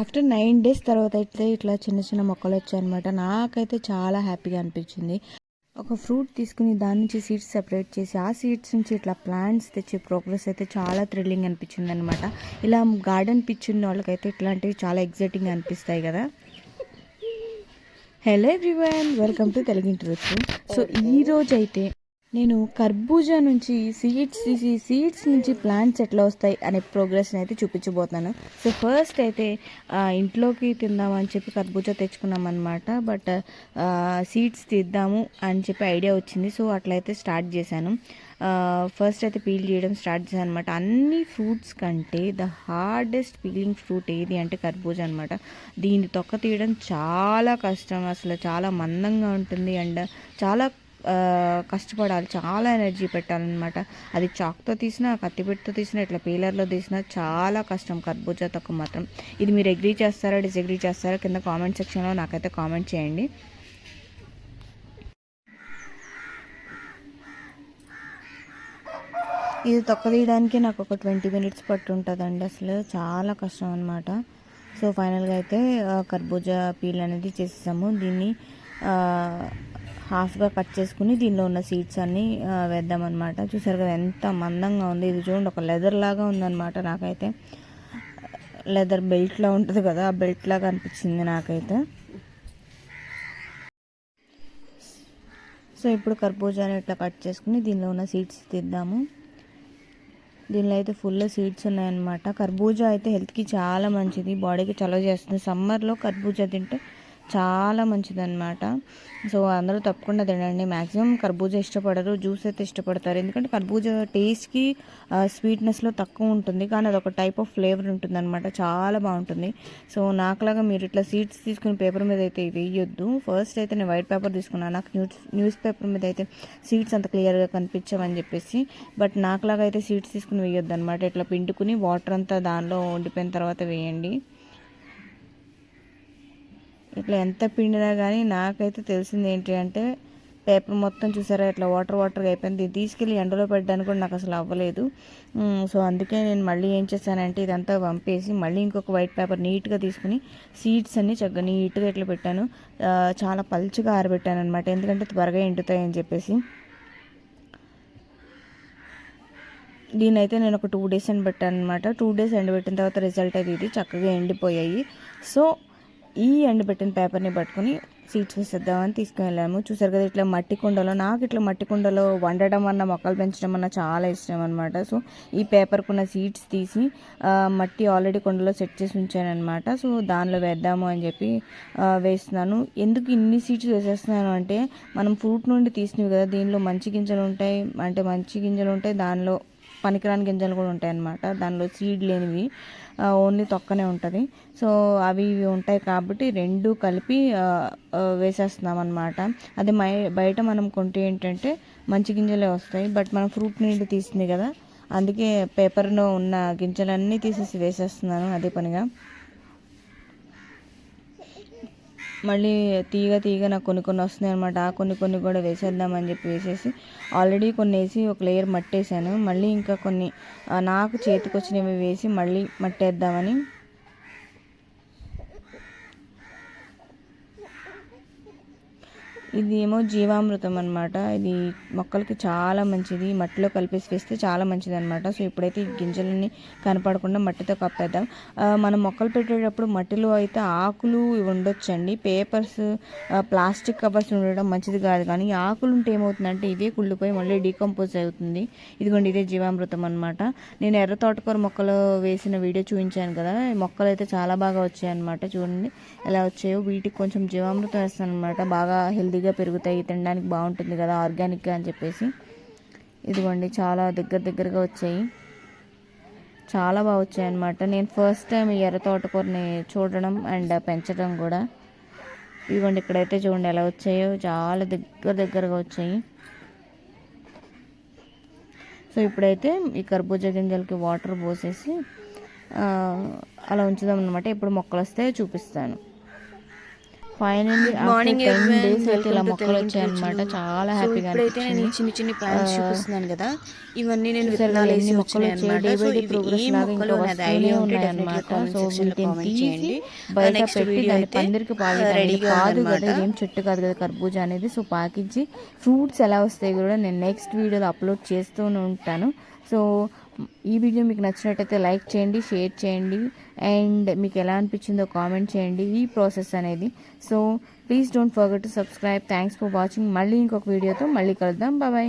After nine days తర్వాత అయితే ఇట్లా చిన్న చిన్న మొక్కలు వచ్చాయన్నమాట. నాకైతే చాలా హ్యాపీగా అనిపించింది. ఒక ఫ్రూట్ తీసుకుని దాని నుంచి సీడ్స్ సెపరేట్ చేసి ఆ సీడ్స్ నుంచి ఇట్లా ప్లాంట్స్ తెచ్చే ప్రోగ్రెస్ అయితే చాలా థ్రిల్లింగ్ అనిపించింది అనమాట ఇలా గార్డెన్ పిచ్ ఉన్న వాళ్ళకైతే ఇట్లాంటివి చాలా ఎగ్జైటింగ్ అనిపిస్తాయి కదా. హలో ఎవ్రీవన్ వెల్కమ్ టు తెలుగింటి రుచు సో ఈ రోజు అయితే నేను కర్బూజా నుంచి సీడ్స్ తీసి సీడ్స్ నుంచి ప్లాంట్స్ ఎట్లా వస్తాయి అనే ప్రోగ్రెస్ని అయితే చూపించబోతున్నాను. సో ఫస్ట్ అయితే ఇంట్లోకి తిందామని చెప్పి కర్బూజా తెచ్చుకున్నాం అనమాట బట్ సీడ్స్ తీద్దాము అని చెప్పి ఐడియా వచ్చింది. సో అట్లయితే స్టార్ట్ చేశాను. ఫస్ట్ అయితే పీల్ చేయడం స్టార్ట్ చేశాను అనమాట అన్ని ఫ్రూట్స్ కంటే ద హార్డెస్ట్ పీలింగ్ ఫ్రూట్ ఏది అంటే కర్బూజా అనమాట దీన్ని తొక్క తీయడం చాలా కష్టం. అసలు చాలా మందంగా ఉంటుంది. అండ్ చాలా కష్టపడాలి చాలా ఎనర్జీ పెట్టాలన్నమాట. అది చాక్తో తీసినా కత్తిపెట్టుతో తీసినా ఇట్లా పీలర్లో తీసినా చాలా కష్టం కర్బూజా తక్కువ మాత్రం. ఇది మీరు అగ్రీ చేస్తారా డిసగ్రీ చేస్తారా కింద కామెంట్ సెక్షన్లో నాకైతే కామెంట్ చేయండి. ఇది తొక్క తీయడానికి నాకు ఒక ట్వంటీ మినిట్స్ పట్టు ఉంటుందండి అసలు. చాలా కష్టం అనమాట సో ఫైనల్గా అయితే కర్బూజా పీల్ అనేది చేసేసాము. దీన్ని హాఫ్గా కట్ చేసుకుని దీనిలో ఉన్న సీడ్స్ అన్నీ వేద్దామన్నమాట. చూసారు కదా ఎంత మందంగా ఉంది. ఇది చూడండి ఒక లెదర్ లాగా ఉందన్నమాట నాకైతే. లెదర్ బెల్ట్లా ఉంటుంది కదా ఆ బెల్ట్ లాగా అనిపించింది నాకైతే. సో ఇప్పుడు కర్బూజాని ఇట్లా కట్ చేసుకుని దీనిలో ఉన్న సీడ్స్ తీద్దాము. దీనిలో అయితే ఫుల్ సీడ్స్ ఉన్నాయన్నమాట. కర్బూజా అయితే హెల్త్కి చాలా మంచిది. బాడీకి చలవ చేస్తుంది. సమ్మర్లో కర్బూజా తింటే చాలా మంచిది అనమాట సో అందరూ తప్పకుండా తినండి. మ్యాక్సిమం కర్బూజా ఇష్టపడరు జ్యూస్ అయితే ఇష్టపడతారు. ఎందుకంటే కర్బూజా టేస్ట్కి స్వీట్నెస్లో తక్కువ ఉంటుంది. కానీ అదొక టైప్ ఆఫ్ ఫ్లేవర్ ఉంటుంది అనమాట చాలా బాగుంటుంది. సో నాకులాగా మీరు ఇట్లా సీడ్స్ తీసుకుని పేపర్ మీద అయితే వేయొద్దు. ఫస్ట్ అయితే నేను వైట్ పేపర్ తీసుకున్నాను. నాకు న్యూస్ న్యూస్ పేపర్ మీద అయితే సీడ్స్ అంత క్లియర్గా కనిపించవని చెప్పేసి. బట్ నాకులాగా అయితే సీడ్స్ తీసుకుని వేయొద్దు అనమాట ఇట్లా పిండుకుని వాటర్ అంతా దానిలో ఉండిపోయిన తర్వాత వేయండి. ఇట్లా ఎంత పిండినా కానీ నాకైతే తెలిసింది ఏంటి అంటే పేపర్ మొత్తం చూసారా? ఇట్లా వాటర్ వాటర్గా అయిపోయింది. తీసుకెళ్ళి ఎండలో పెట్టడానికి కూడా నాకు అసలు అవ్వలేదు. సో అందుకే నేను మళ్ళీ ఏం చేశానంటే ఇదంతా పంపేసి మళ్ళీ ఇంకొక వైట్ పేపర్ నీట్గా తీసుకుని సీడ్స్ అన్ని చక్కగా నీట్గా ఇట్లా పెట్టాను. చాలా పలుచగా ఆరబెట్టాను అనమాట ఎందుకంటే త్వరగా ఎండుతాయని చెప్పేసి. దీని అయితే నేను ఒక టూ డేస్ ఎండబెట్టాను అనమాట టూ డేస్ ఎండబెట్టిన తర్వాత రిజల్ట్ అయితే ఇది. చక్కగా ఎండిపోయాయి. సో ఈ ఎండబెట్టిన పేపర్ని పట్టుకుని సీడ్స్ వేసేద్దామని తీసుకువెళ్ళాము చూసారు కదా ఇట్లా మట్టి కుండలో నాకు ఇట్లా మట్టి కుండలో వండడం అన్న మొక్కలు పెంచడం అన్న చాలా ఇష్టం అనమాట సో ఈ పేపర్కున్న సీడ్స్ తీసి మట్టి ఆల్రెడీ కుండలో సెట్ చేసి ఉంచాను అనమాట సో దానిలో వేద్దాము అని చెప్పి వేస్తున్నాను. ఎందుకు ఇన్ని సీడ్స్ వేసేస్తున్నాను అంటే మనం ఫ్రూట్ నుండి తీసినవి కదా దీనిలో మంచి గింజలు ఉంటాయి అంటే మంచి గింజలు ఉంటాయి దానిలో పనికిరాని గింజలు కూడా ఉంటాయి అన్నమాట దానిలో సీడ్ లేనివి ఓన్లీ తొక్కనే ఉంటుంది. సో అవి ఇవి ఉంటాయి కాబట్టి రెండు కలిపి వేసేస్తున్నాం అనమాట అది మై బయట మనం కొంటే ఏంటంటే మంచి గింజలే వస్తాయి. బట్ మనం ఫ్రూట్ నుండి తీసింది కదా అందుకే పేపర్లో ఉన్న గింజలన్నీ తీసేసి వేసేస్తున్నాను అదే పనిగా. మళ్ళీ తీగ తీగ నాకు కొన్ని కొన్ని వస్తున్నాయి అనమాట ఆ కొన్ని కొన్ని కూడా వేసేద్దామని చెప్పి వేసేసి ఆల్రెడీ కొన్ని వేసి ఒక లేయర్ మట్టేసాను. మళ్ళీ ఇంకా కొన్ని నాకు చేతికి వచ్చినవి వేసి మళ్ళీ మట్టేద్దామని ఇది ఏమో జీవామృతం అనమాట ఇది మొక్కలకి చాలా మంచిది. మట్టిలో కలిపేసి వేస్తే చాలా మంచిది అనమాట సో ఇప్పుడైతే ఈ గింజలన్నీ కనపడకుండా మట్టితో కప్పేద్దాం. ఆ, మనం మొక్కలు పెట్టేటప్పుడు మట్టిలో అయితే ఆకులు ఉండొచ్చండి. పేపర్స్ ప్లాస్టిక్ కవర్స్ ఉండడం మంచిది కాదు. కానీ ఆకులు ఉంటే ఏమవుతుందంటే ఇదే కుళ్ళిపోయి మళ్ళీ డీకంపోజ్ అవుతుంది. ఇదిగోండి ఇదే జీవామృతం అనమాట నేను ఎర్ర తోటకూర మొక్కలు వేసిన వీడియో చూపించాను కదా. మొక్కలు అయితే చాలా బాగా వచ్చాయి అనమాట చూడండి ఎలా వచ్చాయో. వీటికి కొంచెం జీవామృతం వేస్తాను అనమాట బాగా హెల్తీగా పెరుగుతాయి తినడానికి బాగుంటుంది కదా ఆర్గానిక్గా అని చెప్పేసి. ఇదిగోండి చాలా దగ్గర దగ్గరగా వచ్చాయి. చాలా బాగా వచ్చాయి అనమాట నేను ఫస్ట్ టైం ఈ ఎర్ర తోటకూరని చూడడం అండ్ పెంచడం కూడా. ఇదిగోండి ఇక్కడైతే చూడండి ఎలా వచ్చాయో. చాలా దగ్గర దగ్గరగా వచ్చాయి. సో ఇప్పుడైతే ఈ కర్బూజా గింజలకి వాటర్ పోసేసి అలా ఉంచుదాం అనమాట ఇప్పుడు మొక్కలు వస్తే చూపిస్తాను. ఫైనల్లీ మార్నింగ్ డేస్ అయితే ఇలా మొక్కలు వచ్చాయన్నమాట చాలా హ్యాపీగా ఇప్పుడైతే నేను చిన్న చిన్న ప్లాంట్స్ చూపిస్తున్నాను కదా. ఇవన్నీ నేను విత్తనాలు వేసి మొక్కలు వచ్చాయి. ప్రోగ్రెస్ లాగా ఇంకా వస్తూనే సో వీటిని తీసి బయట పెట్టి పందిరికి పాకి కాదు కదా ఏం చెట్టు కాదు కదా కర్బూజా అనేది. సో పాకించి ఫ్రూట్స్ ఎలా వస్తాయి కూడా నేను నెక్స్ట్ వీడియోలో అప్లోడ్ చేస్తూనే ఉంటాను. సో ఈ వీడియో మీకు నచ్చినట్టయితే లైక్ చేయండి షేర్ చేయండి అండ్ మీకు ఎలా అనిపించిందో కామెంట్ చేయండి ఈ ప్రాసెస్ అనేది. So please don't forget to subscribe. Thanks for watching. మళ్ళీ ఇంకొక వీడియోతో మళ్ళీ కలుద్దాం. బాబాయ్